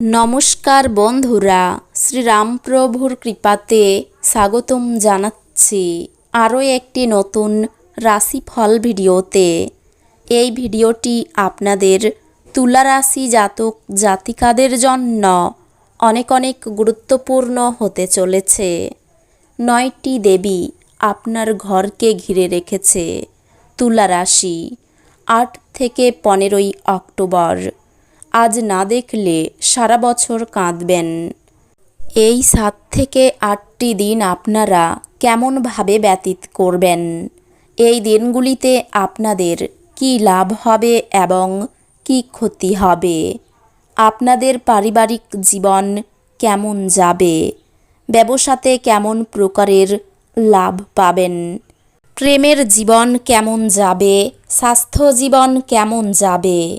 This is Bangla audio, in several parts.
নমস্কার বন্ধুরা, শ্রীরামপ্রভুর কৃপাতে স্বাগতম জানাচ্ছি আরও একটি নতুন রাশিফল ভিডিওতে। এই ভিডিওটি আপনাদের তুলা রাশি জাতক জাতিকাদের জন্য অনেক অনেক গুরুত্বপূর্ণ হতে চলেছে। নয়টি দেবী আপনার ঘরকে ঘিরে রেখেছে তুলা রাশি আট থেকে পনেরোই অক্টোবর। আজ না দেখলে সারা বছর কাঁদবেন। এই সাত থেকে আটটি দিন আপনারা কেমনভাবে ব্যতীত করবেন? এই দিনগুলিতে আপনাদের কি লাভ হবে এবং কি ক্ষতি হবে? আপনাদের পারিবারিক জীবন কেমন যাবে? ব্যবসাতে কেমন প্রকারের লাভ পাবেন? প্রেমের জীবন কেমন যাবে? স্বাস্থ্য জীবন কেমন যাবে?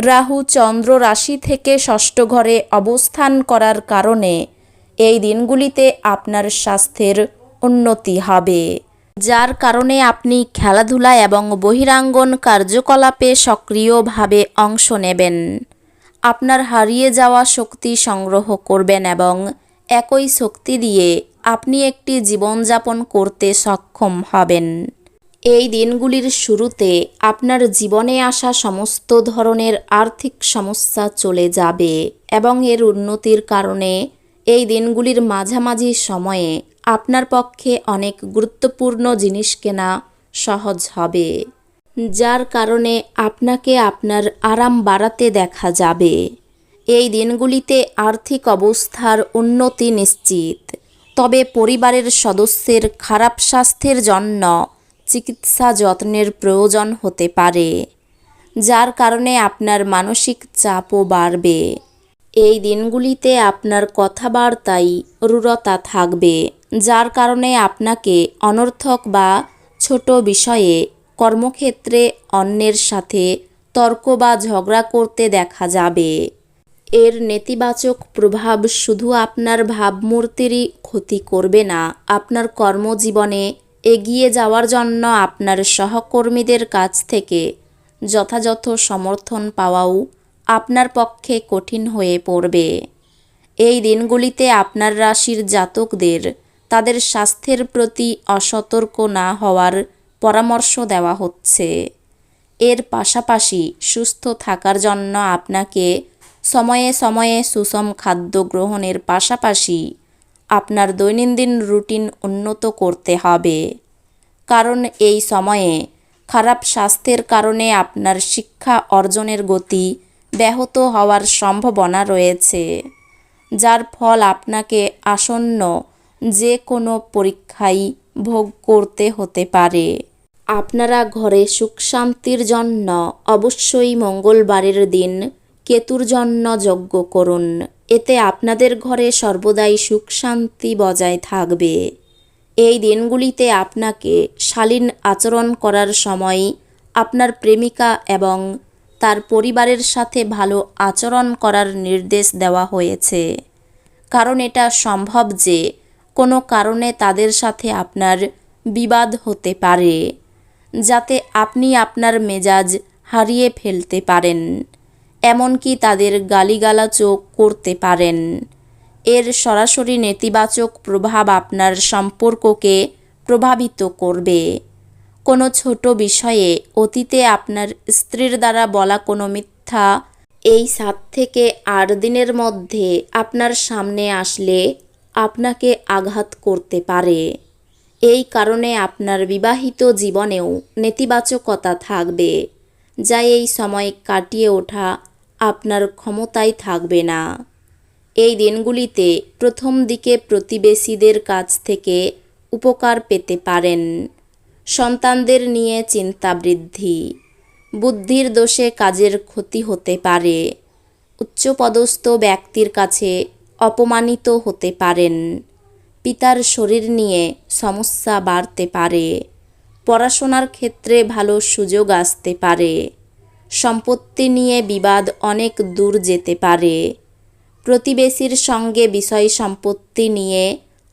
রাহু চন্দ্র রাশি থেকে ষষ্ঠ ঘরে অবস্থান করার কারণে এই দিনগুলিতে আপনার স্বাস্থ্যের উন্নতি হবে। যার কারণে আপনি খেলাধুলা এবং বহিরাঙ্গন কার্যকলাপে সক্রিয়ভাবে অংশ নেবেন। আপনার হারিয়ে যাওয়া শক্তি সংগ্রহ করবেন এবং একই শক্তি দিয়ে আপনি একটি জীবনযাপন করতে সক্ষম হবেন। এই দিনগুলির শুরুতে আপনার জীবনে আসা সমস্ত ধরনের আর্থিক সমস্যা চলে যাবে এবং এর উন্নতির কারণে এই দিনগুলির মাঝামাঝি সময়ে আপনার পক্ষে অনেক গুরুত্বপূর্ণ জিনিস কেনা সহজ হবে, যার কারণে আপনাকে আপনার আরাম বাড়াতে দেখা যাবে। এই দিনগুলিতে আর্থিক অবস্থার উন্নতি নিশ্চিত। তবে পরিবারের সদস্যের খারাপ স্বাস্থ্যের জন্য চিকিৎসা যত্নের প্রয়োজন হতে পারে, যার কারণে আপনার মানসিক চাপও বাড়বে। এই দিনগুলিতে আপনার কথাবার্তায় রূঢ়তা থাকবে, যার কারণে আপনাকে অনর্থক বা ছোট বিষয়ে কর্মক্ষেত্রে অন্যের সাথে তর্ক বা ঝগড়া করতে দেখা যাবে। এর নেতিবাচক প্রভাব শুধু আপনার ভাবমূর্তিরই ক্ষতি করবে না, আপনার কর্মজীবনে এগিয়ে যাওয়ার জন্য আপনার সহকর্মীদের কাছ থেকে যথাযথ সমর্থন পাওয়াও আপনার পক্ষে কঠিন হয়ে পড়বে। এই দিনগুলিতে আপনার রাশির জাতকদের তাদের স্বাস্থ্যের প্রতি অসতর্ক না হওয়ার পরামর্শ দেওয়া হচ্ছে। এর পাশাপাশি সুস্থ থাকার জন্য আপনাকে সময়ে সময়ে সুষম খাদ্য গ্রহণের পাশাপাশি আপনার দৈনন্দিন রুটিন উন্নত করতে হবে। কারণ এই সময়ে খারাপ স্বাস্থ্যের কারণে আপনার শিক্ষা অর্জনের গতি ব্যাহত হওয়ার সম্ভাবনা রয়েছে, যার ফল আপনাকে আসন্ন যে কোনো পরীক্ষাই ভোগ করতে হতে পারে। আপনারা ঘরে সুখ শান্তির জন্য অবশ্যই মঙ্গলবারের দিন কেতুর জন্য যজ্ঞ করুন। এতে আপনাদের ঘরে সর্বদাই সুখ শান্তি বজায় থাকবে। এই দিনগুলিতে আপনাকে শালীন আচরণ করার সময় আপনার প্রেমিকা এবং তার পরিবারের সাথে ভালো আচরণ করার নির্দেশ দেওয়া হয়েছে। কারণ এটা সম্ভব যে কোনো কারণে তাদের সাথে আপনার বিবাদ হতে পারে, যাতে আপনি আপনার মেজাজ হারিয়ে ফেলতে পারেন। এমনকি তাদের গালিগালাচও করতে পারেন। এর সরাসরি নেতিবাচক প্রভাব আপনার সম্পর্ককে প্রভাবিত করবে। কোনো ছোট বিষয়ে অতীতে আপনার স্ত্রীর দ্বারা বলা কোনো মিথ্যা এই সাত থেকে আট দিনের মধ্যে আপনার সামনে আসলে আপনাকে আঘাত করতে পারে। এই কারণে আপনার বিবাহিত জীবনেও নেতিবাচকতা থাকবে, যা এই সময় কাটিয়ে ওঠা আপনার ক্ষমতায় থাকবে না। এই দিনগুলিতে প্রথম দিকে প্রতিবেশীদের কাছ থেকে উপকার পেতে পারেন। সন্তানদের নিয়ে চিন্তা বৃদ্ধি। বুদ্ধির দোষে কাজের ক্ষতি হতে পারে। উচ্চপদস্থ ব্যক্তির কাছে অপমানিত হতে পারেন। পিতার শরীর নিয়ে সমস্যা বাড়তে পারে। পড়াশোনার ক্ষেত্রে ভালো সুযোগ আসতে পারে। সম্পত্তি নিয়ে বিবাদ অনেক দূর যেতে পারে। প্রতিবেশীর সঙ্গে বিষয় সম্পত্তি নিয়ে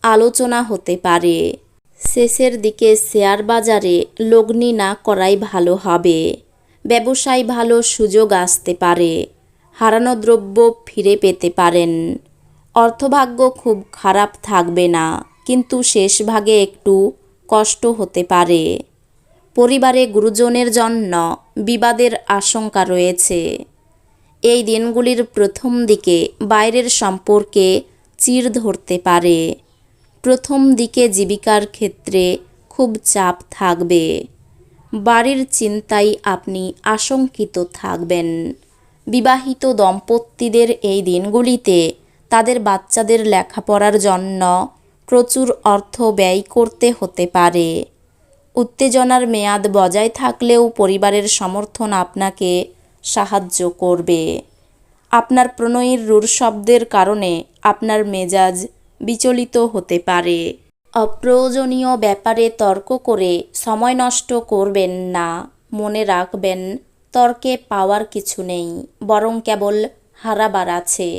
আলোচনা হতে পারে। শেষের দিকে শেয়ার বাজারে লগ্নি না করাই ভালো হবে। ব্যবসায় ভালো সুযোগ আসতে পারে। হারানো দ্রব্য ফিরে পেতে পারেন। অর্থভাগ্য খুব খারাপ থাকবে না, কিন্তু শেষ ভাগে একটু কষ্ট হতে পারে। পরিবারে গুরুজনের জন্য বিবাদের আশঙ্কা রয়েছে। এই দিনগুলির প্রথম দিকে বাইরের সম্পর্কে চির ধরতে পারে। প্রথম দিকে জীবিকার ক্ষেত্রে খুব চাপ থাকবে। বাড়ির চিন্তায় আপনি আশঙ্কিত থাকবেন। বিবাহিত দম্পতিদের এই দিনগুলিতে তাদের বাচ্চাদের লেখাপড়ার জন্য প্রচুর অর্থ ব্যয় করতে হতে পারে। উত্তেজনার মেয়াদ বজায় থাকলেও পরিবারের সমর্থন আপনাকে সাহায্য করবে। আপনার প্রণয়ীর রূঢ় শব্দের কারণে আপনার মেজাজ বিচলিত হতে পারে। অপ্রয়োজনীয় ব্যাপারে তর্ক করে সময় নষ্ট করবেন না। মনে রাখবেন, তর্কে পাওয়ার কিছু নেই, বরং কেবল হারাবার আছে।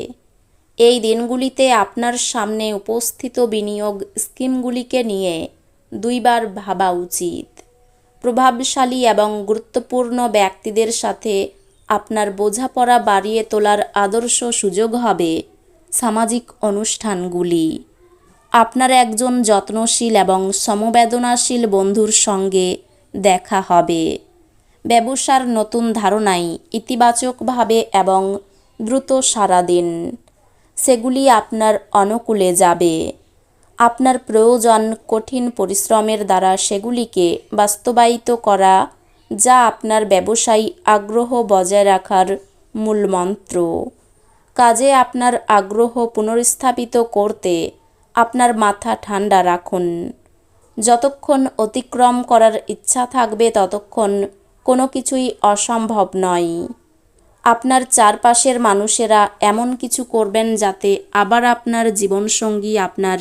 এই দিনগুলিতে আপনার সামনে উপস্থিত বিনিয়োগ স্কিমগুলিকে নিয়ে দুইবার ভাবা উচিত। প্রভাবশালী এবং গুরুত্বপূর্ণ ব্যক্তিদের সাথে আপনার বোঝাপড়া বাড়িয়ে তোলার আদর্শ সুযোগ হবে সামাজিক অনুষ্ঠানগুলি। আপনার একজন যত্নশীল এবং সমবেদনাশীল বন্ধুর সঙ্গে দেখা হবে। ব্যবসার নতুন ধারণায় ইতিবাচকভাবে এবং দ্রুত সাড়া দিন। সেগুলি আপনার অনুকূলে যাবে। আপনার প্রয়োজন কঠিন পরিশ্রমের দ্বারা সেগুলিকে বাস্তবায়িত করা, যা আপনার ব্যবসায়ী আগ্রহ বজায় রাখার মূল মন্ত্র। কাজে আপনার আগ্রহ পুনর্স্থাপিত করতে আপনার মাথা ঠান্ডা রাখুন। যতক্ষণ অতিক্রম করার ইচ্ছা থাকবে, ততক্ষণ কোনো কিছুই অসম্ভব নয়। আপনার চারপাশের মানুষেরা এমন কিছু করবেন যাতে আবার আপনার জীবনসঙ্গী আপনার